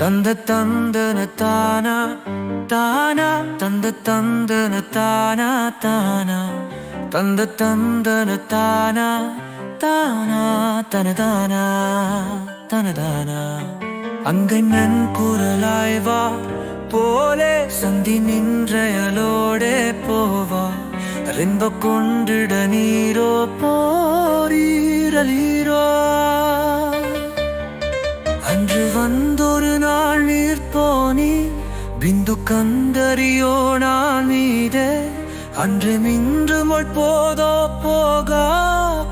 தந்த தந்தன தானா தானா. தந்த தந்தன தானா தானா. தந்த தந்தன தானா தானா. தனதானா தனதானா அங்கை நன் குரலாய்வா போலே. சந்தி நின்றயலோடே போவா. அறிந்த கொண்டிட நீரோ போரீரலீரோ. பிந்து கந்தறியோ நான் அன்று மின்று மொழ் போதோ போகா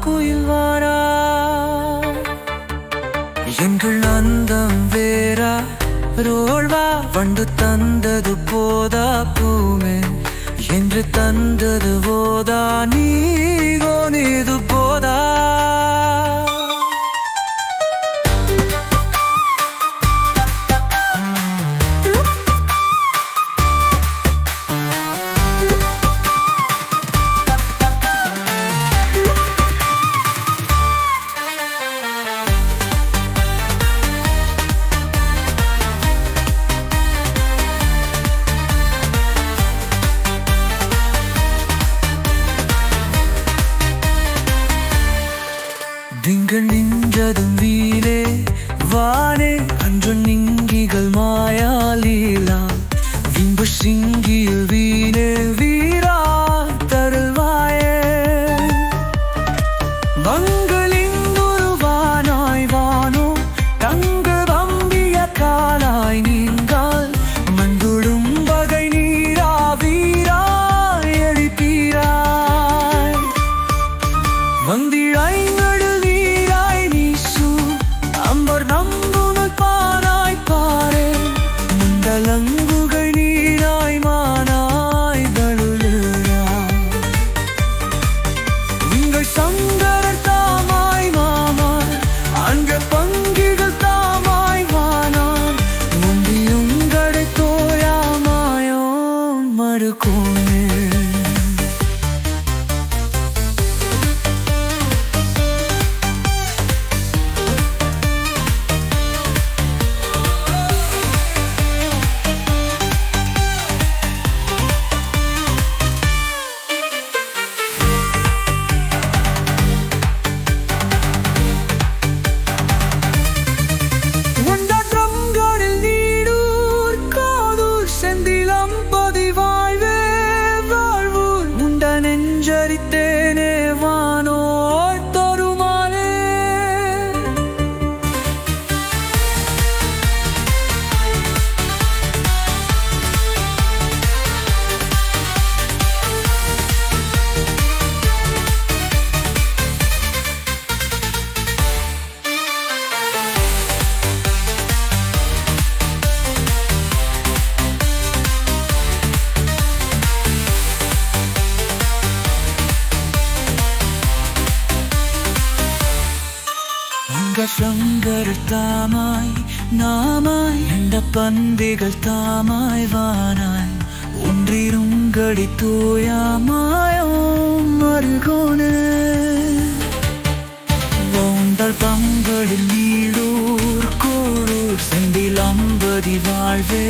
குயில்வாரா எங்கள் அந்தம் வேறா. ரோழ்வா வண்டு தந்தது போதா பூமே. என்று தந்தது போதா நீ நீது போதா. நின்றதும் வீலே வானே அன்று நிங்கிகள் மாயாலீலாம் விம்பு சிங்கியில் vår navn. I'm sorry, stranger di te உங்க சங்கர் தாமாய் நாமாய் இந்த பந்திகள் தாமாய் வானாய் ஒன்றிருங்கடி தூயாமாயோ மருகோனே ஓந்தல் பங்களில் நீடூர் கூடூர் செந்தில் அம்பதி வாழ்வே